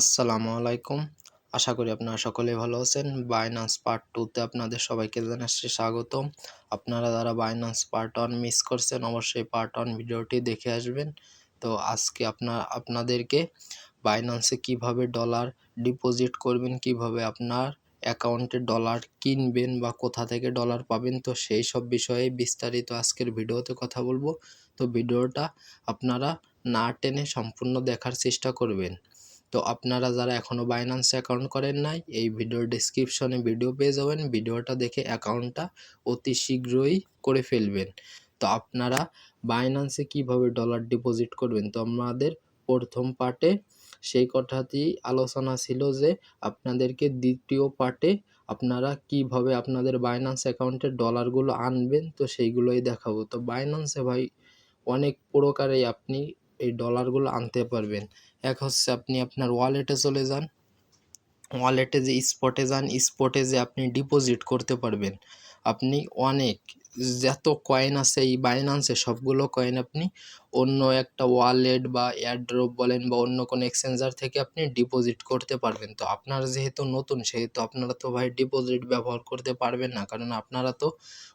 আসসালামু আলাইকুম। আশা করি আপনারা সকলে ভালো আছেন। বাইনান্স পার্ট টুতে আপনাদের সবাইকে জানাচ্ছি স্বাগতম। আপনারা যারা বাইনান্স পার্ট ওয়ান মিস করছেন, অবশ্যই পার্ট ওয়ান ভিডিওটি দেখে আসবেন। তো আজকে আপনার, আপনাদেরকে বাইনান্সে কীভাবে ডলার ডিপোজিট করবেন, কীভাবে আপনার অ্যাকাউন্টে ডলার কিনবেন বা কোথা থেকে ডলার পাবেন, তো সেই সব বিষয়ে বিস্তারিত আজকের ভিডিওতে কথা বলব। তো ভিডিওটা আপনারা না টেনে সম্পূর্ণ দেখার চেষ্টা করবেন। তো আপনারা যারা এখনও বাইন্যান্স অ্যাকাউন্ট করেন নাই, এই ভিডিওর ডিসক্রিপশনে ভিডিও পেয়ে যাবেন। ভিডিওটা দেখে অ্যাকাউন্টটা অতি শীঘ্রই করে ফেলবেন। তো আপনারা বাইন্যান্সে কীভাবে ডলার ডিপোজিট করবেন? তো আমাদের প্রথম পার্টে সেই কথাটি আলোচনা ছিল যে, আপনাদেরকে দ্বিতীয় পার্টে আপনারা কীভাবে আপনাদের বাইন্যান্স অ্যাকাউন্টে ডলারগুলো আনবেন, তো সেইগুলোই দেখাবো। তো বাইন্যান্সে ভাই অনেক প্রকারেই আপনি এই ডলারগুলো আনতে পারবেন। এক হচ্ছে আপনি আপনার ওয়ালেটে চলে যান। ওয়ালেটে যে স্পটে যান স্পটে যে আপনি ডিপোজিট করতে পারবেন। আপনি অনেক যত কয়েন আছে, এই বাইনান্সে সবগুলো কয়েন আপনি অন্য একটা ওয়ালেট বা এয়ারড্রপ বলেন বা অন্য কোনো এক্সচেঞ্জার থেকে আপনি ডিপোজিট করতে পারবেন। তো আপনার যেহেতু নতুন, সেহেতু আপনারা তো ভাই ডিপোজিট ব্যবহার করতে পারবেন না। কারণ আপনারা তো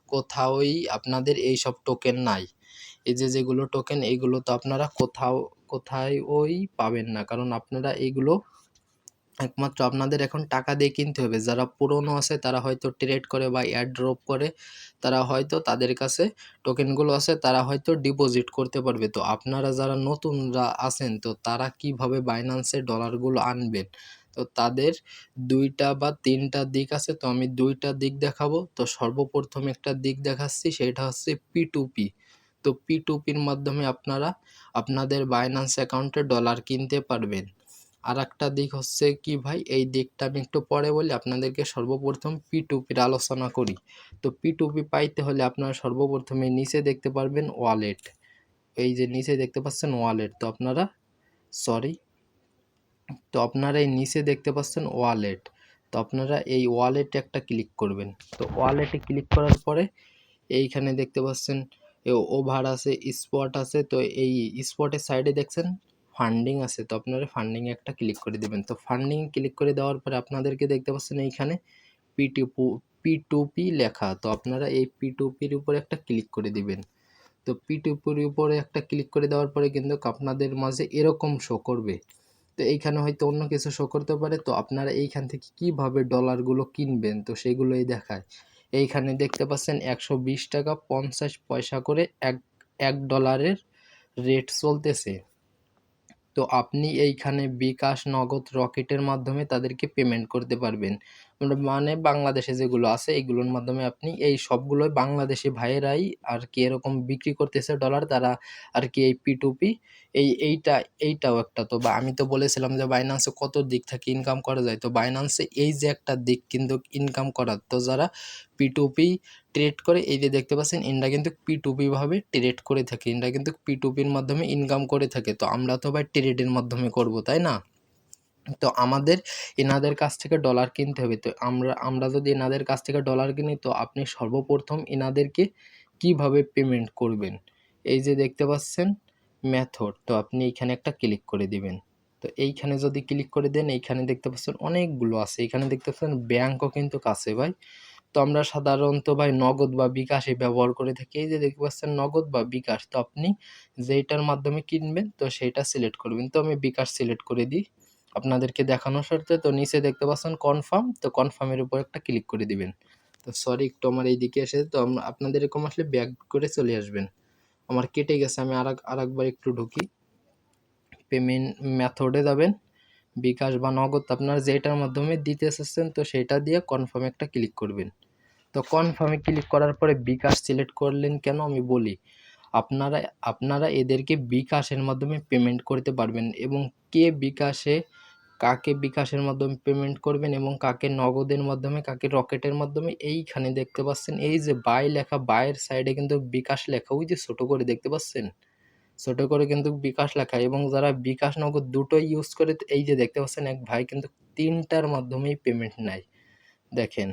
কোথাওই আপনাদের এই সব টোকেন নাই। এই যে যেগুলো টোকেন এইগুলো তো আপনারা কোথাও, কোথায় ওই পাবেন না। কারণ আপনারা এইগুলো একমাত্র আপনাদের এখন টাকা দিয়ে কিনতে হবে। যারা পুরনো আছে, তারা হয়তো ট্রেড করে বা এয়ারড্রপ করে, তারা হয়তো তাদের কাছে টোকেনগুলো আছে, তারা হয়তো ডিপোজিট করতে পারবে। তো আপনারা যারা নতুনরা আছেন, তো তারা কীভাবে বাইন্যান্সে ডলারগুলো আনবেন? তো তাদের দুইটা বা তিনটা দিক আছে, তো আমি দুইটা দিক দেখাবো। তো সর্বপ্রথম একটা দিক দেখাচ্ছি, সেটা হচ্ছে পি টু পি তো পি টু পির মাধ্যমে আপনারা আপনাদের বাইন্যান্স অ্যাকাউন্টে ডলার কিনতে পারবেন। আর একটা দিক হচ্ছে কি ভাই, এই দিকটা আমি একটু পরে বলি, আপনাদেরকে সর্বপ্রথম পি টু পির আলোচনা করি। তো পি টু পি পাইতে হলে আপনারা সর্বপ্রথমে নিচে দেখতে পারবেন ওয়ালেট এই যে নিচে দেখতে পাচ্ছেন ওয়ালেট তো আপনারা সরি তো আপনারা এই নিচে দেখতে পাচ্ছেন ওয়ালেট তো আপনারা এই ওয়ালেটে একটা ক্লিক করবেন। তো ওয়ালেটে ক্লিক করার পরে এইখানে দেখতে পাচ্ছেন ওভার আছে স্পট আছে, তো এই স্পটের সাইডে দেখছেন ফান্ডিং আছে, তো আপনারা ফান্ডিংয়ে একটা ক্লিক করে দেবেন। তো ফান্ডিং ক্লিক করে দেওয়ার পরে আপনাদেরকে দেখতে পাচ্ছেন এইখানে পি টু পি লেখা, তো আপনারা এই পি টু পির উপরে একটা ক্লিক করে দিবেন। তো পি উপরে একটা ক্লিক করে দেওয়ার পরে কিন্তু আপনাদের মাঝে এরকম শো করবে। তো এইখানে হয়তো অন্য কিছু শো করতে পারে, তো আপনারা এইখান থেকে কীভাবে ডলারগুলো কিনবেন, তো সেগুলোই দেখায়। এইখানে দেখতে পাচ্ছেন একশো বিশ টাকা পঞ্চাশ পয়সা করে এক এক ডলারের রেট চলতেছে। তো আপনি এইখানে বিকাশ নগদ রকেটের মাধ্যমে তাদেরকে পেমেন্ট করতে পারবেন। মানে বাংলাদেশে যেগুলো আছে এইগুলোর মাধ্যমে আপনি এই সবগুলোই বাংলাদেশি ভাইয়েরাই আর কি এরকম বিক্রি করতেছে ডলার তারা আর কি এই পি টু পি এই এইটা, এইটাও একটা। তো বা আমি তো বলেছিলাম যে বাইন্যান্সে কত দিক থেকে ইনকাম করা যায়? তো বাইন্যান্সে এই যে একটা দিক কিন্তু ইনকাম করার, তো যারা পি টু পি ট্রেড করে, এই যে দেখতে পাচ্ছেন, ইনরা কিন্তু পি টু পি ভাবে ট্রেড করে থাকে। ইনরা কিন্তু পি টু পির মাধ্যমে ইনকাম করে থাকে। তো আমরা তো ভাই ট্রেডের মাধ্যমে করব, তাই না? তো আমাদের এনাদের কাছ থেকে ডলার কিনতে হবে। তো আমরা আমরা যদি এনাদের কাছ থেকে ডলার কিনি, তো আপনি সর্বপ্রথম এনাদেরকে কীভাবে পেমেন্ট করবেন? এই যে দেখতে পাচ্ছেন মেথড তো আপনি এইখানে একটা ক্লিক করে দিবেন। তো এইখানে যদি ক্লিক করে দেন, এইখানে দেখতে পাচ্ছেন অনেকগুলো আছে। এখানে দেখতে পাচ্ছেন ব্যাংকও কিন্তু কাছে ভাই। তো আমরা সাধারণত ভাই নগদ বা বিকাশে ব্যবহার করে থাকি। এই যে দেখতে পাচ্ছেন নগদ বা বিকাশ, তো আপনি যেইটার মাধ্যমে কিনবেন, তো সেইটা সিলেক্ট করবেন। তো আমি বিকাশ সিলেক্ট করে দিই। আপনাদেরকে দেখানোর স্বার্থে তো নিচে দেখতে পাচ্ছেন কনফার্ম তো কনফার্মের উপর একটা ক্লিক করে দিবেন। তো সরি একটু আমার এই দিকে এসে, তো আপনাদের এরকম আসলে ব্যাক করে চলে আসবেন। আমার কেটে গেছে, আমি আর একবার একটু ঢুকি। পেমেন্ট মেথডে যাবেন। বিকাশ বা নগদ আপনার যেটার মাধ্যমে দিতে এসেছেন, তো সেটা দিয়ে কনফার্মে একটা ক্লিক করবেন। তো কনফার্মে ক্লিক করার পরে বিকাশ সিলেক্ট করলেন কেন আমি বলি। আপনারা আপনারা এদেরকে বিকাশের মাধ্যমে পেমেন্ট করতে পারবেন এবং কে বিকাশে কাকে বিকাশের মাধ্যমে পেমেন্ট করবেন এবং কাকে নগদের মাধ্যমে, কাকে রকেটের মাধ্যমে, এইখানে দেখতে পাচ্ছেন, এই যে বাই লেখা বায়ের সাইডে কিন্তু বিকাশ লেখা, ওই যে ছোটো করে দেখতে পাচ্ছেন? ছোটো করে কিন্তু বিকাশ লেখা এবং যারা বিকাশ নগদ দুটোই ইউজ করে, এই যে দেখতে পাচ্ছেন, এক ভাই কিন্তু তিনটার মাধ্যমেই পেমেন্ট নেয়। দেখেন,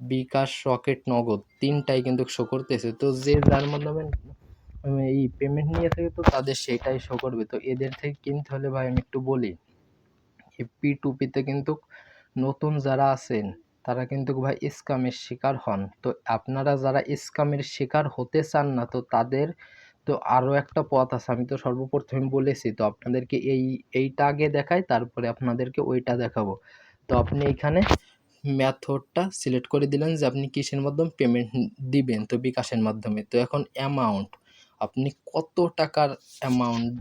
বিকাশ, রকেট, নগদ, তিনটাই কিন্তু শো করতেছে। তো যে যার মাধ্যমে এই পেমেন্ট নিয়ে থাকে, তো তাদের সেটাই শো করবে। তো এদের থেকে কিনতে হলে ভাই আমি একটু বলি পি টু পিতে কিন্তু নতুন যারা আছেন, তারা কিন্তু ভাই স্কামের শিকার হন। তো আপনারা যারা স্কামের শিকার হতে চান না, তো তাদের তো আরও একটা পথ আছে, আমি তো সর্বপ্রথমে বলেছি, তো আপনাদেরকে এই, এইটা আগে দেখাই, তারপরে আপনাদেরকে ওইটা দেখাবো। তো আপনি এইখানে মেথডটা সিলেক্ট করে দিলেন যে আপনি কিসের মাধ্যমে পেমেন্ট দিবেন, তো বিকাশের মাধ্যমে। তো এখন অ্যামাউন্ট, আপনি কত টাকার অ্যামাউন্ট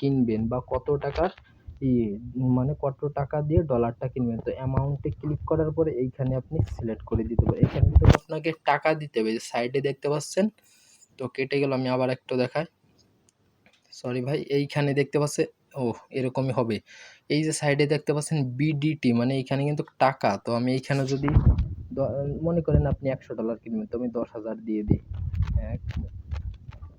কিনবেন বা কত টাকার ইয়ে মানে কত টাকা দিয়ে ডলারটা কিনবেন? তো অ্যামাউন্টে ক্লিক করার পরে এইখানে আপনি সিলেক্ট করে দিতে পারেন। এখানে কিন্তু আপনাকে টাকা দিতে হবে। সাইডে দেখতে পাচ্ছেন? তো কেটে গেল, আমি আবার একটু দেখাই। সরি ভাই, এইখানে দেখতে পাচ্ছে ও এরকমই হবে। এই যে সাইডে দেখতে পাচ্ছেন বিডিটি মানে এইখানে কিন্তু টাকা। তো আমি এইখানে যদি মনে করেন আপনি একশো ডলার কিনবেন, তো আমি দশ হাজার দিয়ে দিই। এক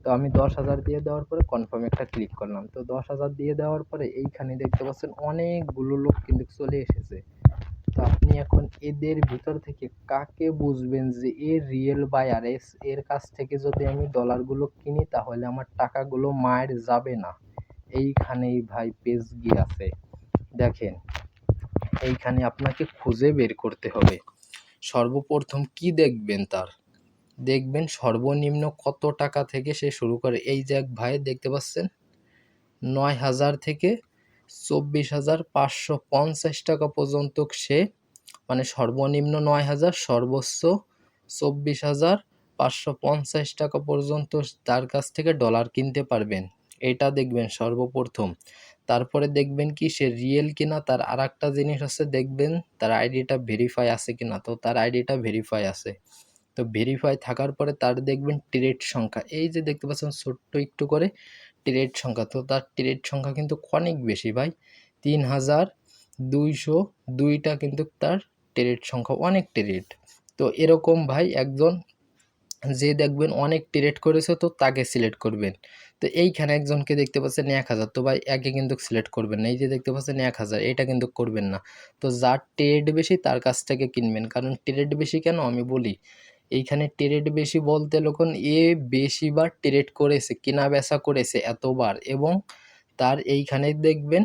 তো আমি দশ হাজার দিয়ে দেওয়ার পরে কনফার্ম একটা ক্লিক করলাম। তো দশ হাজার দিয়ে দেওয়ার পরে এইখানে দেখতে পাচ্ছেন অনেকগুলো লোক কিন্তু চলে এসেছে। তো আপনি এখন এদের ভিতর থেকে কাকে বুঝবেন যে এ রিয়েল বায়ার এর কাছ থেকে যদি আমি ডলারগুলো কিনি, তাহলে আমার টাকাগুলো মায়ের যাবে না। এইখানেই ভাই পেজ গিয়ে আছে। দেখেন, এইখানে আপনাকে খুঁজে বের করতে হবে। সর্বপ্রথম কি দেখবেন তার? দেখবেন সর্বনিম্ন কত টাকা থেকে সে শুরু করে। এই যে এক ভাই দেখতে পাচ্ছেন, নয় হাজার থেকে চব্বিশ হাজার পাঁচশো পঞ্চাশ টাকা পর্যন্ত সে মানে সর্বনিম্ন নয় হাজার, সর্বোচ্চ চব্বিশ হাজার পাঁচশো পঞ্চাশ টাকা পর্যন্ত তার কাছ থেকে ডলার কিনতে পারবেন। এটা দেখবেন সর্বপ্রথম। তারপরে দেখবেন কি, সে রিয়েল কিনা, তার আর একটা জিনিস হচ্ছে দেখবেন তার আইডিটা ভেরিফাই আছে কিনা। তো তার আইডিটা ভেরিফাই আছে। তো ভেরিফাই থাকার পরে তার দেখবেন ট্রেড সংখ্যা। এই যে দেখতে পাচ্ছেন ছোট্ট একটু করে ট্রেড সংখ্যা। তো তার ট্রেড সংখ্যা কিন্তু অনেক বেশি ভাই। তিন হাজার দুইশো দুইটা কিন্তু তার ট্রেড সংখ্যা, অনেক ট্রেড তো এরকম ভাই একজন যে দেখবেন অনেক ট্রেড করেছে তো তাকে সিলেক্ট করবেন। তো এইখানে একজনকে দেখতে পাচ্ছেন এক হাজার। তো ভাই একে কিন্তু সিলেক্ট করবেন না। এই যে দেখতে পাচ্ছেন এক হাজার, এটা কিন্তু করবেন না। তো যার ট্রেড বেশি তার কাছ থেকে কিনবেন। কারণ ট্রেড বেশি কেন আমি বলি? এইখানে ট্রেড বেশি বলতে লোকন এ বেশিবার ট্রেড করেছে, কেনা বেচা করেছে এতবার এবং তার এইখানে দেখবেন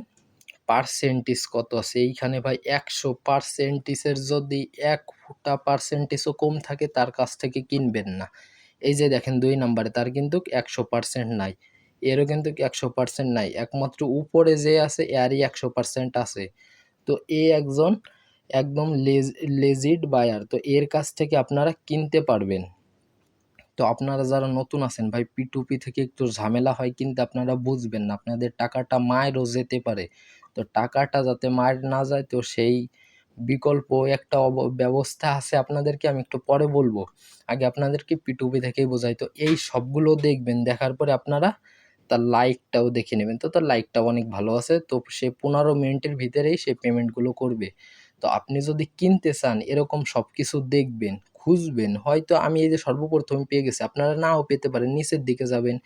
পার্সেন্টেজ কত আছে। এইখানে ভাই একশো পার্সেন্টেজের যদি এক ফুটা পার্সেন্টেজও কম থাকে, তার কাছ থেকে কিনবেন না। এই যে দেখেন দুই নাম্বারে, তার কিন্তু একশো পার্সেন্ট নাই। এরও কিন্তু একশো পার্সেন্ট নাই। একমাত্র উপরে যে আছে, এরই একশো পার্সেন্ট আছে। তো এ একজন একদম লেজ, লেজিড বায়ার। তো এর কাছ থেকে আপনারা কিনতে পারবেন। তো আপনারা যারা নতুন আছেন, ভাই পিটুপি থেকে একটু ঝামেলা হয় কিন্তু আপনারা বুঝবেন না। আপনাদের টাকাটা মায়েরও যেতে পারে। তো টাকাটা যাতে মায়ের না যায়, তো সেই বিকল্প একটা ব্যবস্থা আছে আপনাদেরকে, আমি একটু পরে বলব। আগে আপনাদেরকে পিটুপি থেকেই বোঝাই। তো এই সবগুলো দেখবেন, দেখার পরে আপনারা তার লাইকটাও দেখে নেবেন। তো তার লাইকটাও অনেক ভালো আছে। তো সে পনেরো মিনিটের ভিতরেই সে পেমেন্টগুলো করবে। তো আপনি যদি কিনতে চান, এরকম সব কিছু দেখবেন, খুঁজবেন, হয়তো আমি এই যে সর্বপ্রথম পেয়ে গেছি, আপনারা নাও পেতে পারেন, নিচের দিকে যাবেন,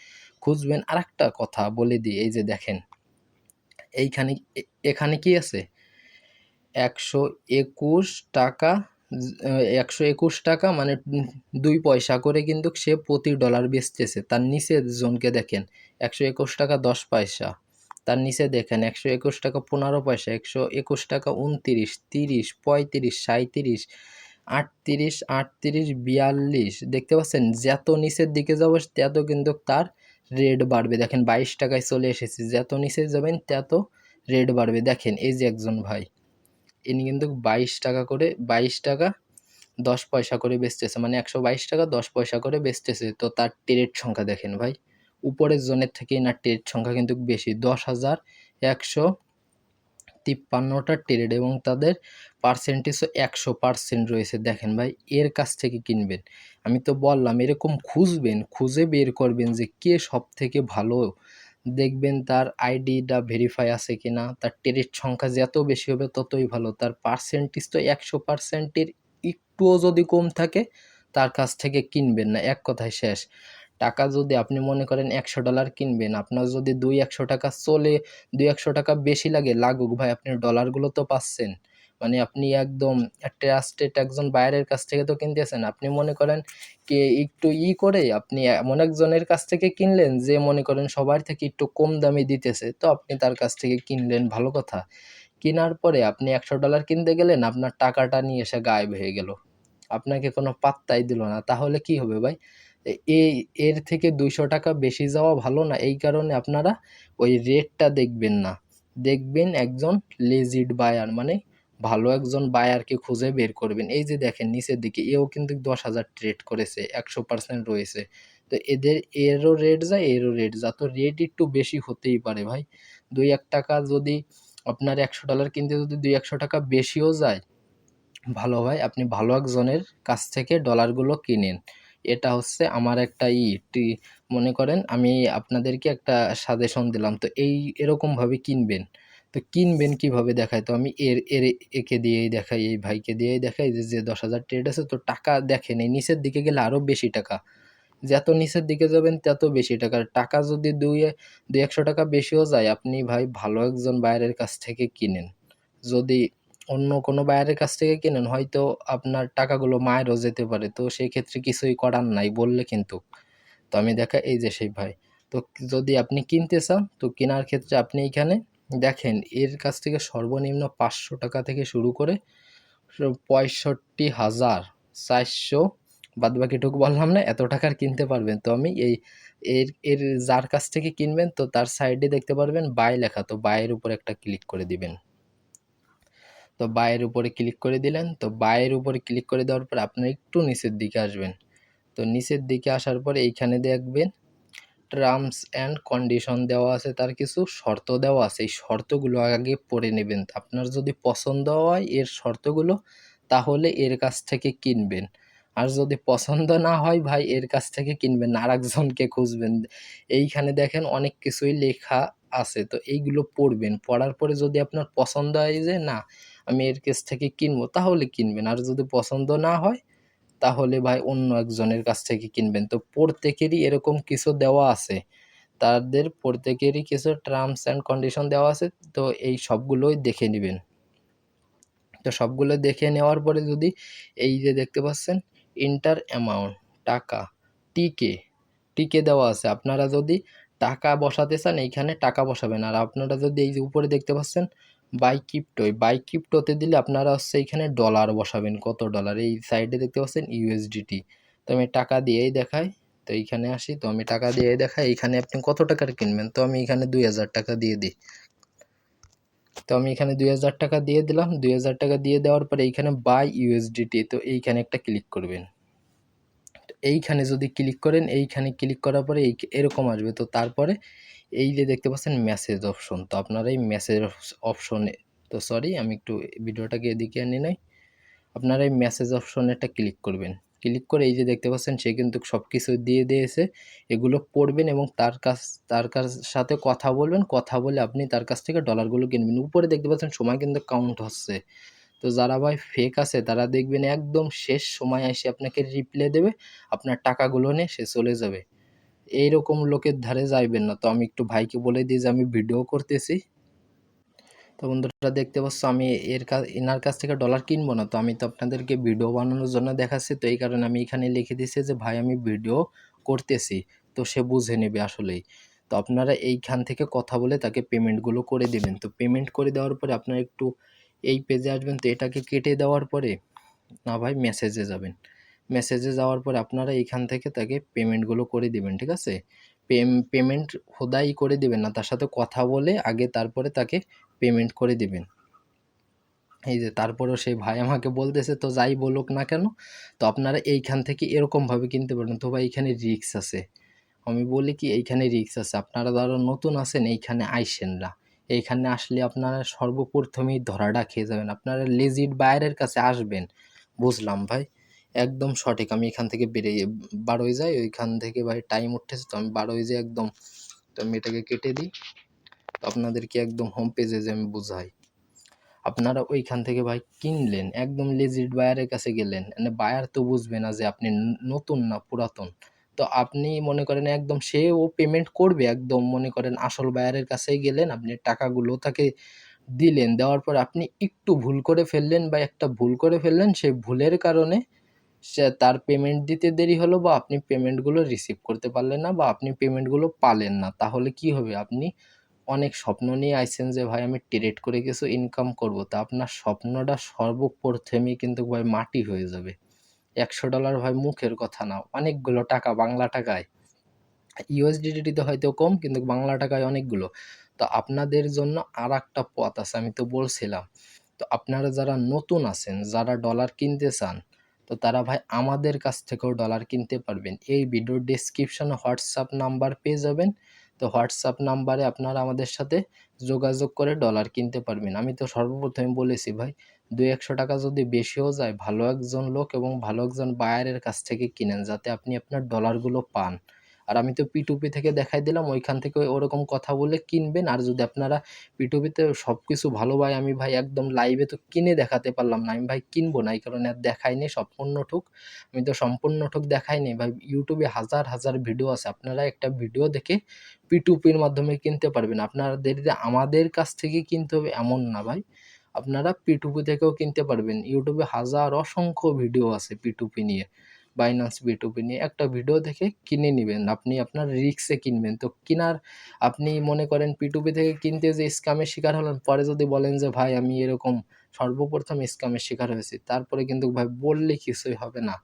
খুঁজবেন। আর একটা কথা বলে দিই, এই যে দেখেন, এইখানে এখানে কি আছে? একশো একুশ টাকা একশো একুশ টাকা মানে দুই পয়সা করে কিন্তু সে প্রতি ডলার বেচতেছে। তার নিচের জনকে দেখেন, একশো একুশ টাকা দশ পয়সা। তার নিচে দেখেন একশো একুশ টাকা পনেরো পয়সা, একশো একুশ টাকা উনতিরিশ, তিরিশ, পঁয়ত্রিশ সাঁত্রিশ আটত্রিশ আটত্রিশ, বিয়াল্লিশ। দেখতে পাচ্ছেন, যত নিচের দিকে যাব, তত কিন্তু তার রেট বাড়বে। দেখেন বাইশ টাকায় চলে এসেছে, যত নিচে যাবেন, তত রেট বাড়বে। দেখেন, এই যে একজন ভাই, ইনি কিন্তু বাইশ টাকা করে, বাইশ টাকা দশ পয়সা করে বেচতেছে। মানে একশো বাইশ টাকা দশ পয়সা করে বেচতেছে। তো তার ট্রেড সংখ্যা দেখেন ভাই। উপরের জোনের থেকে না ট্রেড সংখ্যা কিন্তু বেশি। দশ হাজার একশো তিপ্পান্নটা ট্রেড এবং তাদের পার্সেন্টেজও একশো পার্সেন্ট রয়েছে। দেখেন ভাই, এর কাছ থেকে কিনবেন। আমি তো বললাম, এরকম খুঁজবেন, খুঁজে বের করবেন যে কে সব থেকে ভালো। দেখবেন তার আইডিটা ভেরিফাই আছে কি না তার ট্রেড সংখ্যা যত বেশি হবে ততই ভালো। তার পার্সেন্টেজ তো একশো পার্সেন্টের একটুও যদি কম থাকে, তার কাছ থেকে কিনবেন না। এক কথায় শেষ। টাকা যদি আপনি মনে করেন একশো ডলার কিনবেন, আপনার যদি দুই একশো টাকা চলে, দুই একশো টাকা বেশি লাগে, লাগুক ভাই, আপনি ডলারগুলো তো পাচ্ছেন। মানে আপনি একদম ট্রাস্টেড একজন বাইরের কাছ থেকে তো কিনতেছেন। আপনি মনে করেন কে একটু ই করে আপনি এমন একজনের কাছ থেকে কিনলেন যে মনে করেন সবার থেকে একটু কম দামে দিতেছে, তো আপনি তার কাছ থেকে কিনলেন, ভালো কথা। কেনার পরে আপনি একশো ডলার কিনতে গেলেন, আপনার টাকাটা নিয়ে এসে গায়েব হয়ে গেল। আপনাকে কোনো পাত্তাই দিল না। তাহলে কি হবে ভাই? এই এর থেকে দুইশো টাকা বেশি যাওয়া ভালো না। এই কারণে আপনারা ওই রেটটা দেখবেন না। দেখবেন একজন লেজিড বায়ার মানে ভালো একজন বায়ারকে খুঁজে বের করবেন। এই যে দেখেন নিচের দিকে, এও কিন্তু দশ হাজার ট্রেড করেছে, একশো পার্সেন্ট রয়েছে। তো এদের, এরও রেট যায়, এরও রেট যা তো রেট একটু বেশি হতেই পারে ভাই। দুই এক টাকা যদি আপনার একশো ডলার কিনতে যদি দুই একশো টাকা বেশিও যায়, ভালো হয়। আপনি ভালো একজনের কাছ থেকে ডলারগুলো কিনেন। এটা হচ্ছে আমার একটা ই মনে করেন আমি আপনাদেরকে একটা সাজেশন দিলাম। তো এই এরকমভাবে কিনবেন। তো কিনবেন কীভাবে দেখায়? তো আমি এর এর একে দিয়েই দেখাই, এই ভাইকে দিয়েই দেখাই যে যে দশ হাজার ট্রেড আছে, তো টাকা দেখেন, এই নিচের দিকে গেলে আরও বেশি টাকা। যত নিচের দিকে যাবেন, তত বেশি টাকা। টাকা যদি দুই দুই একশো টাকা বেশিও যায়, আপনি ভাই ভালো একজন বাইরের কাছ থেকে কিনেন। যদি অন্য কোনো বায়ারের কাছ থেকে কেনেন, হয়তো আপনার টাকাগুলো মায়েরও যেতে পারে। তো সেই ক্ষেত্রে কিছুই করার নাই বললে কিন্তু। তো আমি দেখা, এই যে সেই ভাই, তো যদি আপনি কিনতে চান, তো কেনার ক্ষেত্রে আপনি এখানে দেখেন, এর কাছ থেকে সর্বনিম্ন পাঁচশো টাকা থেকে শুরু করে পঁয়ষট্টি হাজার চারশো বাদ বাকিটুকু বললাম না, এত টাকার কিনতে পারবেন। তো আমি এই, এর এর যার কাছ থেকে কিনবেন, তো তার সাইডে দেখতে পারবেন বাই লেখা, তো বাইয়ের উপর একটা ক্লিক করে দিবেন। তো বায়ের উপরে ক্লিক করে দিলেন। তো বায়ের উপরে ক্লিক করে দেওয়ার পর আপনার একটু নিচের দিকে আসবেন। তো নিচের দিকে আসার পর এইখানে দেখবেন টার্মস অ্যান্ড কন্ডিশন দেওয়া আছে, তার কিছু শর্ত দেওয়া আছে। এই শর্তগুলো আগে পড়ে নেবেন। আপনার যদি পছন্দ হয় এর শর্তগুলো, তাহলে এর কাছ থেকে কিনবেন। আর যদি পছন্দ না হয় ভাই, এর কাছ থেকে কিনবেন আর একজনকে খুঁজবেন। এইখানে দেখেন অনেক কিছুই লেখা আছে। তো এইগুলো পড়বেন। পড়ার পরে যদি আপনার পছন্দ হয় যে না আমি এর কাছ থেকে কিনবো, তাহলে কিনবেন। আর যদি পছন্দ না হয়, তাহলে ভাই অন্য একজনের কাছ থেকে কিনবেন। তো প্রত্যেকেরই এরকম কিছু দেওয়া আছে। তাদের প্রত্যেকেরই কিছু টার্মস অ্যান্ড কন্ডিশন দেওয়া আছে, তো এই সবগুলোই দেখে নেবেন। তো সবগুলো দেখে নেওয়ার পরে যদি এই যে দেখতে পাচ্ছেন ইন্টার অ্যামাউন্ট টাকা টিকে টিকে দেওয়া আছে। আপনারা যদি টাকা বসাতে চান, এইখানে টাকা বসাবেন। আর আপনারা যদি এই যে উপরে দেখতে পাচ্ছেন বাই কিপ্টোয় বাই দিলে আপনারা হচ্ছে এইখানে ডলার বসাবেন। কত ডলার এই সাইডে দেখতে পাচ্ছেন ইউএসডিটি তো আমি টাকা দিয়েই দেখাই। তো এইখানে আসি। তো আমি টাকা দিয়ে দেখাই। এইখানে আপনি কত টাকার কিনবেন? তো আমি এখানে দুই হাজার টাকা দিয়ে দিই। তো আমি এখানে দুই হাজার টাকা দিয়ে দিলাম। দুই হাজার টাকা দিয়ে দেওয়ার পরে এইখানে বাই ইউএসডিটি তো এইখানে একটা ক্লিক করবেন। এইখানে যদি ক্লিক করেন, এইখানে ক্লিক করার পরে এই এরকম আসবে। তো তারপরে এই যে দেখতে পাচ্ছেন মেসেজ অপশন তো আপনারা এই মেসেজ অপশনে তো সরি আমি একটু ভিডিওটাকে এদিকে আনি নাই। আপনারা এই মেসেজ অপশনে একটা ক্লিক করবেন। ক্লিক করে এই যে দেখতে পাচ্ছেন, সে কিন্তু সব কিছু দিয়ে দিয়েছে। এগুলো পড়বেন এবং তার কাছ তার কাছ, সাথে কথা বলবেন। কথা বলে আপনি তার কাছ থেকে ডলারগুলো কিনবেন। উপরে দেখতে পাচ্ছেন, সময় কিন্তু কাউন্ট হচ্ছে। তো যারা ভাই ফেক আছে, তারা দেখবেন একদম শেষ সময় এসে আপনাকে রিপ্লে দেবে, আপনার টাকাগুলো নিয়ে সে চলে যাবে। এইরকম লোকের ধারে যাইবেন না। তো আমি একটু ভাইকে বলে দিই যে, আমি ভিডিও করতেছি। তো বন্ধুরা, দেখতে পাচ্ছ আমি এর কাছ এনার কাছ থেকে ডলার কিনবো না। তো আমি তো আপনাদেরকে ভিডিও বানানোর জন্য দেখাচ্ছি। তো এই কারণে আমি এখানে লিখে দিচ্ছি যে, ভাই, আমি ভিডিও করতেছি। তো সে বুঝে নেবে আসলেই। তো আপনারা এইখান থেকে কথা বলে তাকে পেমেন্টগুলো করে দেবেন। তো পেমেন্ট করে দেওয়ার পরে আপনারা একটু এই পেজে আসবেন তো এটাকে কেটে দেওয়ার পরে, না ভাই মেসেজে যাবেন। মেসেজে যাওয়ার পরে আপনারা এইখান থেকে তাকে পেমেন্টগুলো করে দেবেন, ঠিক আছে? পেমেন্ট খোদাই করে দেবেন না, তার সাথে কথা বলে আগে তারপরে তাকে পেমেন্ট করে দেবেন। এই যে তারপরেও সেই ভাই আমাকে বলতেছে, তো যাই বলুক না কেন, তো আপনারা এইখান থেকে এরকমভাবে কিনতে পারেন তো ভাই এইখানে রিক্স আছে। আমি বলি কি, এইখানে রিক্স আছে। আপনারা ধরো নতুন আছেন, এইখানে আইসেন না। এইখানে আসলে আপনারা সর্বপ্রথমেই ধরাটা খেয়ে যাবেন। আপনারা লেজিট বাইরের কাছে আসবেন। বুঝলাম ভাই। একদম সঠিক। আমি এখান থেকে বেরিয়ে বারোই যাই। ওইখান থেকে ভাই টাইম উঠতেছে তো আমি বারোই যাই একদম। তো আমি এটাকে কেটে দিই। তো আপনাদেরকে একদম হোম পেজে যে আমি বুঝাই। আপনারা ওইখান থেকে ভাই কিনলেন, একদম লেজিট বায়ারের কাছে গেলেন। মানে বায়ার তো বুঝবে না যে আপনি নতুন না পুরাতন। তো আপনি মনে করেন একদম সে ও পেমেন্ট করবে, একদম মনে করেন আসল বায়ারের কাছেই গেলেন, আপনি টাকাগুলো তাকে দিলেন, দেওয়ার পর আপনি একটু ভুল করে ফেললেন বা একটা ভুল করে ফেললেন সেই ভুলের কারণে সে তার পেমেন্ট দিতে দেরি হলো বা আপনি পেমেন্টগুলো রিসিভ করতে পারলেন না বা আপনি পেমেন্টগুলো পালেন না। তাহলে কি হবে? আপনি অনেক স্বপ্ন নিয়ে আইছেন যে, ভাই, আমি ট্রেড করে কিছু ইনকাম করব। তা আপনার স্বপ্নটা সর্বপ্রথমেই কিন্তু ভাই মাটি হয়ে যাবে। একশো ডলার ভাই মুখের কথা না। অনেকগুলো টাকা বাংলা টাকায়। ইউএসডিটিতে হয়তো কম, কিন্তু বাংলা টাকায় অনেকগুলো। তো আপনাদের জন্য আর একটা পথ আছে, আমি তো বলছিলাম। তো আপনারা যারা নতুন আছেন, যারা ডলার কিনতে চান, তো তারা ভাই আমাদের কাছ থেকেও ডলার কিনতে পারবেন। এই ভিডিওর ডিসক্রিপশনে হোয়াটসঅ্যাপ নাম্বার পেয়ে যাবেন। তো হোয়াটসঅ্যাপ নাম্বারে আপনারা আমাদের সাথে যোগাযোগ করে ডলার কিনতে পারবেন। আমি তো সর্বপ্রথমে বলেছি ভাই দুই একশো টাকা যদি বেশিও যায়, ভালো একজন লোক এবং ভালো একজন বায়ারের কাছ থেকে কিনেন যাতে আপনি আপনার ডলারগুলো পান। আর আমি তো পিটুপি থেকে দেখাই দিলাম, ওইখান থেকে ওরকম কথা বলে কিনবেন। আর যদি আপনারা পিটুপিতে সব কিছু ভালো ভাই, আমি ভাই একদম লাইভে তো কিনে দেখাতে পারলাম না। আমি ভাই কিনবো না, এই কারণে আর দেখাইনি সম্পূর্ণ ঠুক। আমি তো সম্পূর্ণ ঠুক দেখাইনি ভাই ইউটিউবে হাজার হাজার ভিডিও আছে। আপনারা একটা ভিডিও দেখে পিটুপির মাধ্যমে কিনতে পারবেন। আপনাদের আমাদের কাছ থেকে কিনতে হবে, এমন না ভাই। আপনারা পিটুপি থেকেও কিনতে পারবেন। ইউটিউবে হাজার অসংখ্য ভিডিও আছে পিটুপি নিয়ে। বাইনান্স বিটুপি নিয়ে একটা ভিডিও দেখে কিনে নেবেন। আপনি আপনার রিক্সে কিনবেন। তো কেনার, আপনি মনে করেন পিটুপি থেকে কিনতে যে স্ক্যামের শিকার হলেন পরে যদি বলেন যে, ভাই, আমি এরকম সর্বপ্রথম স্ক্যামের শিকার হয়েছি। তারপরে কিন্তু ভাই বললে কিছুই হবে না।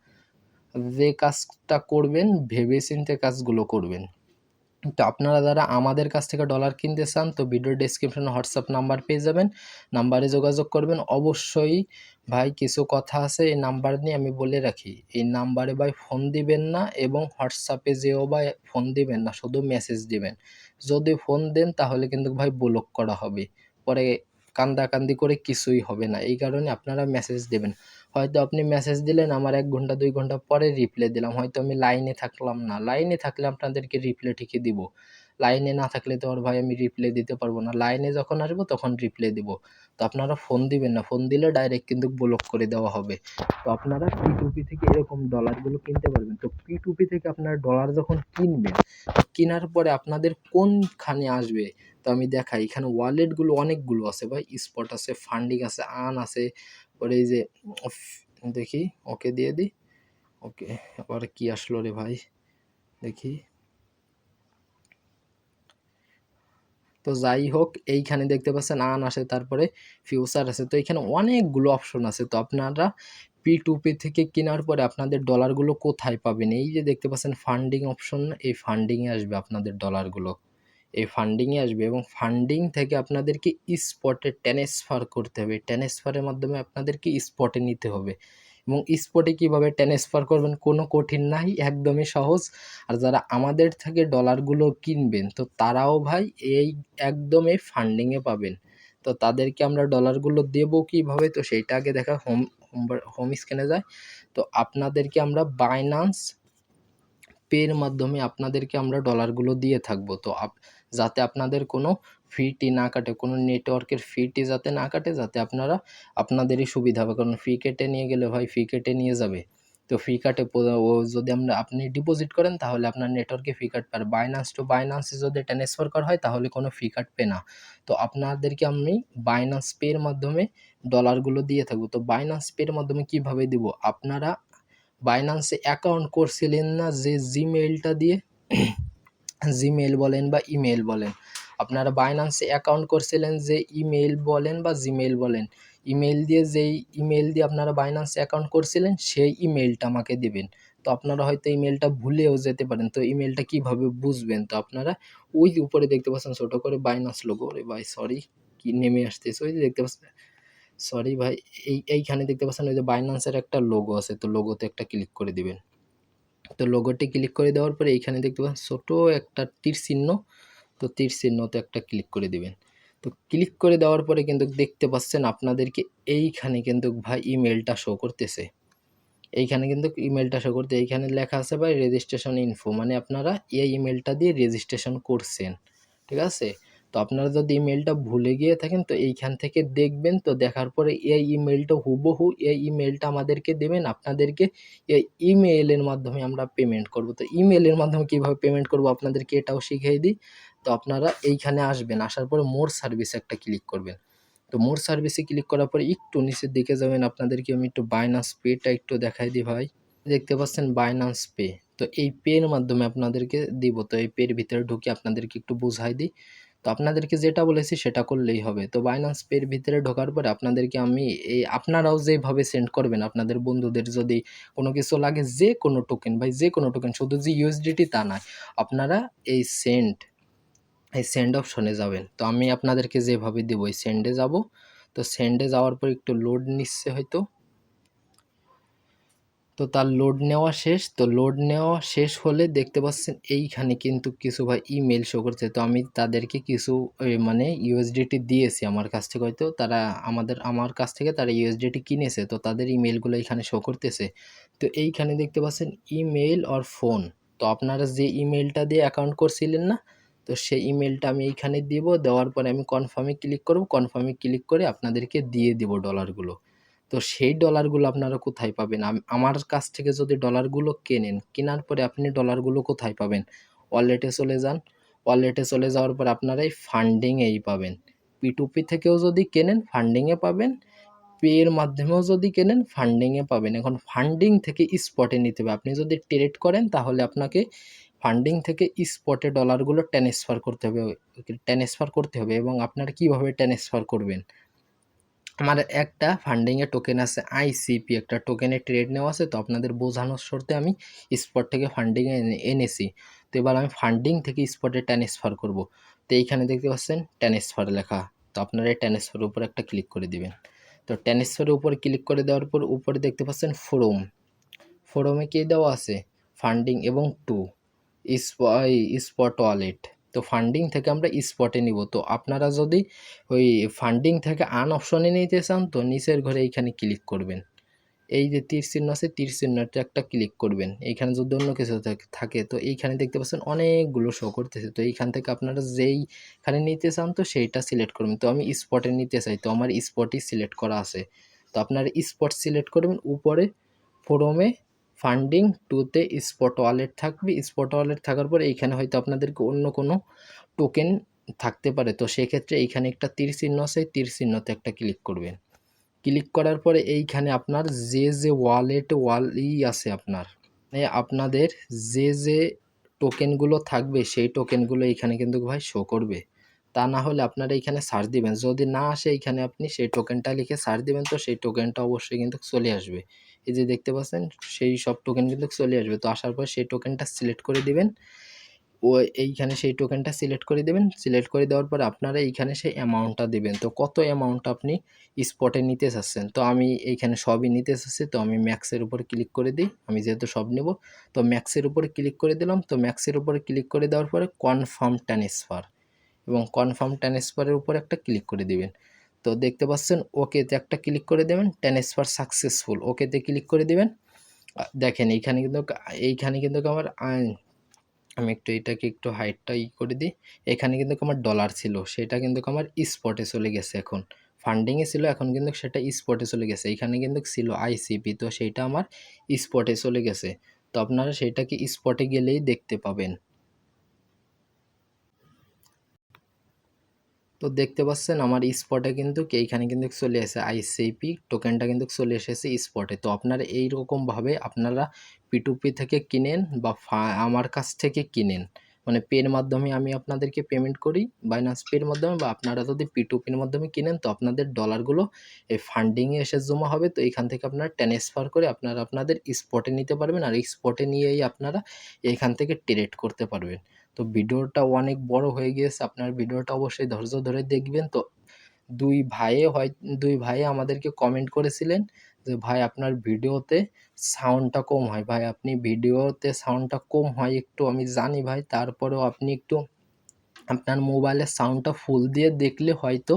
যে কাজটা করবেন ভেবে চিন্তে কাজগুলো করবেন। তো আপনারা যারা আমাদের কাছ থেকে ডলার কিনতে চান, তো ভিডিও ডিসক্রিপশনে হোয়াটসঅ্যাপ নাম্বার পেয়ে যাবেন। নাম্বারে যোগাযোগ করবেন। অবশ্যই ভাই কিছু কথা আছে, এই নাম্বার নিয়ে আমি বলে রাখি। এই নাম্বারে ভাই ফোন দিবেন না এবং হোয়াটসঅ্যাপে যেও ভাই ফোন দিবেন না, শুধু মেসেজ দিবেন। যদি ফোন দেন তাহলে কিন্তু ভাই ব্লক করা হবে। পরে কান্দাকান্দি করে কিছুই হবে না। এই কারণে আপনারা মেসেজ দেবেন। হয়তো আপনি মেসেজ দিলেন, আমার এক ঘণ্টা, দুই ঘণ্টা পরে রিপ্লাই দিলাম। হয়তো আমি লাইনে থাকলাম না। লাইনে থাকলে আপনাদেরকে রিপ্লাই ঠিকই দিব। লাইনে না থাকলে তো আর ভাই আমি রিপ্লে দিতে পারব না। লাইনে যখন আসব তখন রিপ্লে দিব। তো আপনারা ফোন দিবেন না। ফোন দিলে ডাইরেক্ট কিন্তু ব্লক করে দেওয়া হবে। তো আপনারা পিটুপি থেকে এরকম ডলারগুলো কিনতে পারবেন। তো পিটুপি থেকে আপনারা ডলার যখন কিনবেন, কেনার পরে আপনাদের কোনখানে আসবে? তো আমি দেখাই। এখানে ওয়ালেটগুলো অনেকগুলো আছে ভাই। স্পট আছে ফান্ডিং আছে আন আছে। পরে এই যে, দেখি, ওকে দিয়ে দিই। ওকে, আবার কি আসলো রে ভাই? দেখি। তো যাই হোক, এইখানে দেখতে পাচ্ছেন আন আসে, তারপরে ফিউচার আছে তো এখানে অনেকগুলো অপশন আছে। তো আপনারা পি টু পি থেকে কেনার পরে আপনাদের ডলারগুলো কোথায় পাবেন? এই যে দেখতে পাচ্ছেন ফান্ডিং অপশন এই ফান্ডিংয়ে আসবে আপনাদের ডলারগুলো এই ফান্ডিংয়ে আসবে এবং ফান্ডিং থেকে আপনাদেরকে স্পটে ট্রান্সফার করতে হবে। ট্রান্সফারের মাধ্যমে আপনাদেরকে স্পটে নিতে হবে। এবং স্পটে কীভাবে ট্রান্সফার করবেন কোনো কঠিন নাই, একদমই সহজ। আর যারা আমাদের থেকে ডলারগুলো কিনবেন, তো তারাও ভাই এই একদমই ফান্ডিংয়ে পাবেন। তো তাদেরকে আমরা ডলারগুলো দেবো কীভাবে, তো সেইটা আগে দেখা হোম হোম স্ক্রিনে যায়। তো আপনাদেরকে আমরা বাইনান্স পের মাধ্যমে আপনাদেরকে আমরা ডলারগুলো দিয়ে থাকব। তো আপ, যাতে আপনাদের কোনো ফিটি না কাটে, কোনো নেটওয়ার্কের ফিটি যাতে না কাটে, যাতে আপনারা, আপনাদেরই সুবিধা হবে। কারণ ফি কেটে নিয়ে গেলে ভাই ফি কেটে নিয়ে যাবে। তো ফি কাটে ও যদি আমরা, আপনি ডিপোজিট করেন, তাহলে আপনার নেটওয়ার্কে ফি কাটবে। আর বাইনান্স টু বাইনান্সে যদি ট্রান্সফার করা হয়, তাহলে কোনো ফি কাটবে না। তো আপনাদেরকে আমি বাইনান্স পের মাধ্যমে ডলারগুলো দিয়ে থাকব। তো বাইনান্স পের মাধ্যমে কীভাবে দিব? আপনারা বাইনান্সে অ্যাকাউন্ট করছিলেন না, যে জিমেইলটা দিয়ে জিমেইল বলেন বা ইমেল বলেন। আপনারা বাইনান্সে অ্যাকাউন্ট করছিলেন যে ইমেল বলেন বা জিমেল বলেন ইমেল দিয়ে যেই ইমেল দিয়ে আপনারা বাইনান্সে অ্যাকাউন্ট করছিলেন, সেই ইমেলটা আমাকে দেবেন। তো আপনারা হয়তো ইমেলটা ভুলেও যেতে পারেন। তো ইমেলটা কীভাবে বুঝবেন? তো আপনারা ওই উপরে দেখতে পাচ্ছেন ছোটো করে বাইনান্স লোগো রে ভাই সরি কি নেমে আসতেছে? ওই দেখতে পাচ্ছেন সরি ভাই, এই, এইখানে দেখতে পাচ্ছেন ওই যে বাইনান্সের একটা লোগো আছে। তো লোগোতে একটা ক্লিক করে দিবেন। তো লোগোটি ক্লিক করে দেওয়ার পরে এইখানে দেখতে পাচ্ছেন ছোটো একটা তীর চিহ্ন। তো তীর চিহ্নতে একটা ক্লিক করে দিবেন। তো ক্লিক করে দেওয়ার পরে কিন্তু দেখতে পাচ্ছেন আপনাদেরকে এইখানে কিন্তু ভাই ইমেলটা শো করতেছে। এইখানে কিন্তু ইমেলটা শো করতে, এইখানে লেখা আছে ভাই রেজিস্ট্রেশন ইনফো মানে আপনারা এই ইমেলটা দিয়ে রেজিস্ট্রেশন করছেন, ঠিক আছে? তো আপনারা যদি ইমেলটা ভুলে গিয়ে থাকেন, তো এইখান থেকে দেখবেন, তো দেখার পরে এই ইমেলটা হুবহু, এই ইমেলটা আমাদেরকে দেবেন, আপনাদেরকে এই ইমেলের মাধ্যমে আমরা পেমেন্ট করব। তো ইমেলের মাধ্যমে কীভাবে পেমেন্ট করব আপনাদেরকে এটাও শিখিয়ে দিই। তো আপনারা এইখানে আসবেন, আসার পরে মোর সার্ভিস একটা ক্লিক করবেন। তো মোর সার্ভিসে ক্লিক করার পরে একটু নিচের দিকে যাবেন, আপনাদেরকে আমি একটু বাইনান্স পেটা একটু দেখাই দিই ভাই। দেখতে পাচ্ছেন বাইনান্স পে তো এই পের মাধ্যমে আপনাদেরকে দিব। তো এই পের ভিতরে ঢুকে আপনাদেরকে একটু বোঝাই দিই। তো আপনাদেরকে যেটা বলেছি সেটা করলেই হবে। তো বাইন্যান্স পের ভিতরে ঢোকার পরে আপনাদেরকে আমি এই আপনারাও যেভাবে সেন্ড করবেন, আপনাদের বন্ধুদের যদি কোনো কিছু লাগে, যে কোনো টোকেন ভাই যে কোনো টোকেন শুধু যে ইউএসডিটি তা নয়, আপনারা এই সেন্ড এই সেন্ড অপশনে যাবেন। তো আমি আপনাদেরকে যেভাবে দেবো, এই সেন্ডে যাব। তো সেন্ডে যাওয়ার পর একটু লোড নিচ্ছে হয়তো। তো তার লোড নেওয়া শেষ। তো লোড নেওয়া শেষ হলে দেখতে পাচ্ছেন এইখানে কিন্তু কিছু ভাই ইমেল শো করছে। তো আমি তাদেরকে কিছু মানে ইউএসডিটি দিয়েছি আমার কাছ থেকে হয়তো। তারা আমাদের, আমার কাছ থেকে তারা ইউএসডিটি কিনেছে। তো তাদের ইমেলগুলো এখানে শো করতেছে। তো এইখানে দেখতে পাচ্ছেন ইমেল অর ফোন তো আপনারা যে ইমেলটা দিয়ে অ্যাকাউন্ট করছিলেন না তো সেই ইমেলটা আমি এইখানে দিব, দেওয়ার পরে আমি কনফার্মে ক্লিক করব কনফার্মে ক্লিক করে আপনাদেরকে দিয়ে দিব ডলারগুলো তো সেই ডলারগুলো আপনারা কোথায় পাবেন? আমার কাছ থেকে যদি ডলারগুলো কেনেন, কেনার পরে আপনি ডলারগুলো কোথায় পাবেন? ওয়ালেটে চলে যান। ওয়ালেটে চলে যাওয়ার পর আপনারা এই ফান্ডিংয়েই পাবেন। পিটুপি থেকেও যদি কেনেন ফান্ডিংয়ে পাবেন। পে এর মাধ্যমেও যদি কেনেন ফান্ডিংয়ে পাবেন। এখন ফান্ডিং থেকে স্পটে নিতে হবে। আপনি যদি ট্রেড করেন, তাহলে আপনাকে ফান্ডিং থেকে স্পটে ডলারগুলো ট্রান্সফার করতে হবে ট্রান্সফার করতে হবে এবং আপনারা কীভাবে ট্রান্সফার করবেন? আমার একটা ফান্ডিংয়ে টোকেন আছে আইসিপি একটা টোকেনে ট্রেড নেওয়া আছে, তো আপনাদের বোঝানোর শর্তে আমি স্পট থেকে ফান্ডিংয়ে এনেছি। তো এবার আমি ফান্ডিং থেকে স্পটে ট্রান্সফার করব। তো এইখানে দেখতে পাচ্ছেন ট্রান্সফার লেখা, তো আপনারা এই ট্রান্সফারের উপর একটা ক্লিক করে দিবেন। তো ট্রান্সফারের উপর ক্লিক করে দেওয়ার পর উপরে দেখতে পাচ্ছেন ফোরম ফোরমে কে দেওয়া আছে? ফান্ডিং এবং টু স্পট ওয়ালেট। তো ফান্ডিং থেকে আমরা স্পটে নিব। তো আপনারা যদি ওই ফান্ডিং থেকে আন অপশনে নিতে চান, তো নিচের ঘরে এইখানে ক্লিক করবেন। এই যে তীর চিহ্ন আছে, তীর চিহ্নটা একটা ক্লিক করবেন। এইখানে যদি অন্য কিছু থাকে তো এইখানে দেখতে পাচ্ছেন অনেকগুলো শো করতেছে। তো এইখান থেকে আপনারা যেইখানে নিতে চান, তো সেইটা সিলেক্ট করবেন। তো আমি স্পটে নিতে চাই, তো আমার স্পটই সিলেক্ট করা আছে। তো আপনারা স্পট সিলেক্ট করবেন, উপরে ফোরমে ফান্ডিং টুতে স্পট ওয়ালেট থাকবে। স্পট ওয়ালেট থাকার পর এইখানে হয়তো আপনাদেরকে অন্য কোনো টোকেন থাকতে পারে। তো সেক্ষেত্রে এইখানে একটা তীর চিহ্ন আছে তীর চিহ্নতে একটা ক্লিক করবেন। ক্লিক করার পরে এইখানে আপনার যে যে ওয়ালেট ওয়ালই আছে আপনার। আপনাদের যে যে টোকেনগুলো থাকবে, সেই টোকেনগুলো এইখানে কিন্তু ভাই শো করবে। তা না হলে আপনারা এইখানে সার্চ দিবেন। যদি না আসে এইখানে আপনি সেই টোকেনটা লিখে সার্চ দিবেন, তো সেই টোকেনটা অবশ্যই কিন্তু চলে আসবে। এই যে দেখতে পাচ্ছেন, সেই সব টোকেন কিন্তু চলে আসবে। তো আসার পর সেই টোকেনটা সিলেক্ট করে দিবেন। ও এইখানে সেই টোকেনটা সিলেক্ট করে দেবেন। সিলেক্ট করে দেওয়ার পর আপনারা এইখানে সেই অ্যামাউন্টটা দেবেন। তো কত অ্যামাউন্ট আপনি স্পটে নিতে চাচ্ছেন? তো আমি এইখানে সবই নিতে চাচ্ছি। তো আমি ম্যাক্সের উপর ক্লিক করে দিই। আমি যেহেতু সব নেব, তো ম্যাক্সের উপরে ক্লিক করে দিলাম। তো ম্যাক্সের উপরে ক্লিক করে দেওয়ার পরে কনফার্ম ট্রান্সফার এবং কনফার্ম ট্রান্সফারের উপর একটা ক্লিক করে দিবেন। তো দেখতে পাচ্ছেন, ওকেতে একটা ক্লিক করে দেবেন ট্রান্সফার সাকসেসফুল ওকেতে ক্লিক করে দিবেন। দেখেন, এইখানে কিন্তু এইখানে কিন্তু আমার আমি একটু এটাকে একটু হাইটটা ই করে দিই। এখানে কিন্তু আমার ডলার ছিল, সেটা কিন্তু আমার স্পটে চলে গেছে এখন। ফান্ডিংয়ে ছিল, এখন কিন্তু সেটা স্পটে চলে গেছে। এখানে কিন্তু ছিল আইসিপি তো সেইটা আমার স্পটে চলে গেছে। তো আপনারা সেটাকে স্পটে গেলেই দেখতে পাবেন। তো দেখতে পাচ্ছেন আমার স্পটে কিন্তু এইখানে কিন্তু চলে এসে আইসিপি টোকেনটা কিন্তু চলে এসেছে স্পটে তো আপনারা এইরকমভাবে আপনারা পিটুপি থেকে কিনেন বা আমার কাছ থেকে কিনেন। মানে পের মাধ্যমে আমি আপনাদেরকে পেমেন্ট করি বাইনান্স পের মাধ্যমে বা আপনারা যদি পিটুপির মাধ্যমে কিনেন, তো আপনাদের ডলারগুলো এই ফান্ডিংয়ে এসে জমা হবে। তো এখান থেকে আপনারা ট্রান্সফার করে আপনারা আপনাদের স্পটে নিতে পারবেন আর স্পটে নিয়েই আপনারা এখান থেকে ট্রেড করতে পারবেন। তো ভিডিওটা অনেক বড় হয়ে গিয়েছে, আপনার ভিডিওটা অবশ্যই ধৈর্য ধরে দেখবেন। তো দুই ভাইয়ে হয় দুই ভাই আমাদেরকে কমেন্ট করেছিলেন যে, ভাই, আপনার ভিডিওতে সাউন্ডটা কম হয়। ভাই, আপনি ভিডিওতে সাউন্ডটা কম হয় একটু, আমি জানি ভাই, তারপরেও আপনি একটু আপনার মোবাইলের সাউন্ডটা ফুল দিয়ে দেখলে হয়তো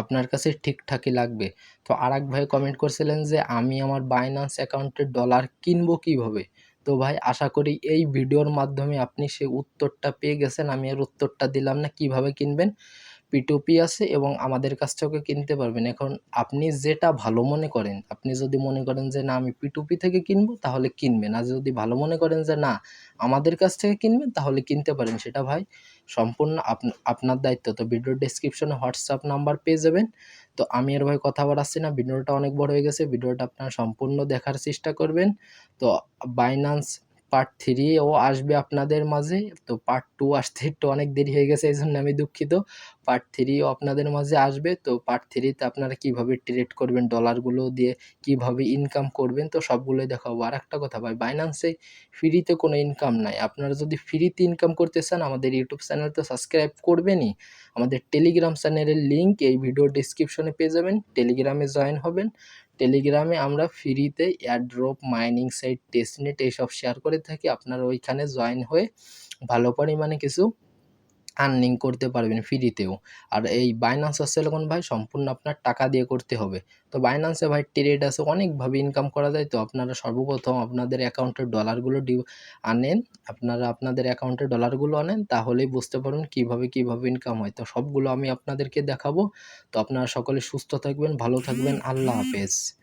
আপনার কাছে ঠিকঠাকই লাগবে। তো আর এক ভাই কমেন্ট করছিলেন যে, আমি আমার বাইন্যান্স অ্যাকাউন্টে ডলার কিনবো কীভাবে? তো ভাই, আশা করি এই ভিডিওর মাধ্যমে আপনি সে উত্তরটা পেয়ে গেছেন। আমি এর উত্তরটা দিলাম না, কীভাবে কিনবেন? পিটুপি আছে এবং আমাদের কাছ থেকেও কিনতে পারবেন। এখন আপনি যেটা ভালো মনে করেন, আপনি যদি মনে করেন যে না, আমি পিটুপি থেকে কিনবো, তাহলে কিনবেন। আর যদি ভালো মনে করেন যে না, আমাদের কাছ থেকে কিনবেন, তাহলে কিনতে পারেন। সেটা ভাই, সম্পূর্ণ আপনার দায়িত্ব। তো ভিডিওর ডিসক্রিপশনে হোয়াটসঅ্যাপ নাম্বার পেয়ে যাবেন। তো আমি এর ভাই কথা বাড়াচ্ছি না ভিডিওটা অনেক বড় হয়ে গেছে ভিডিওটা আপনারা সম্পূর্ণ দেখার চেষ্টা করবেন। তো বাইনান্স পার্ট থ্রিও আসবে আপনাদের মাঝে। তো পার্ট টু আসতে একটু অনেক দেরি হয়ে গেছে এই জন্য আমি দুঃখিত। পার্ট থ্রিও আপনাদের মাঝে আসবে, তো পার্ট থ্রিতে আপনারা কীভাবে ট্রেড করবেন ডলারগুলো দিয়ে কীভাবে ইনকাম করবেন, তো সবগুলোই দেখাবো। আর একটা কথা ভাই বাইন্যান্সে ফ্রিতে কোনো ইনকাম নাই। আপনারা যদি ফ্রিতে ইনকাম করতে চান, আমাদের ইউটিউব চ্যানেল তো সাবস্ক্রাইব করবেনই। আমাদের টেলিগ্রাম চ্যানেলের লিঙ্ক এই ভিডিও ডিসক্রিপশনে পেয়ে যাবেন। টেলিগ্রামে জয়েন হবেন। টেলিগ্রামে আমরা ফ্রিতে এয়ারড্রপ মাইনিং সাইট টেস্টনেট এইসব শেয়ার করে থাকি। আপনারা ওইখানে জয়েন হয়ে ভালো পরিমাণে কিছু আর্নিং করতে পারবেন ফ্রিতেও আর এই বাইন্যান্স আছে যখন ভাই সম্পূর্ণ আপনার টাকা দিয়ে করতে হবে। তো বাইন্যান্সে ভাই ট্রেড আছে, অনেকভাবে ইনকাম করা যায়। তো আপনারা সর্বপ্রথম আপনাদের অ্যাকাউন্টের ডলারগুলো ডি আনেন। আপনারা আপনাদের অ্যাকাউন্টে ডলারগুলো আনেন, তাহলেই বুঝতে পারবেন কীভাবে কীভাবে ইনকাম হয়। তো সবগুলো আমি আপনাদেরকে দেখাবো। তো আপনারা সকলে সুস্থ থাকবেন, ভালো থাকবেন, আল্লাহ হাফেজ।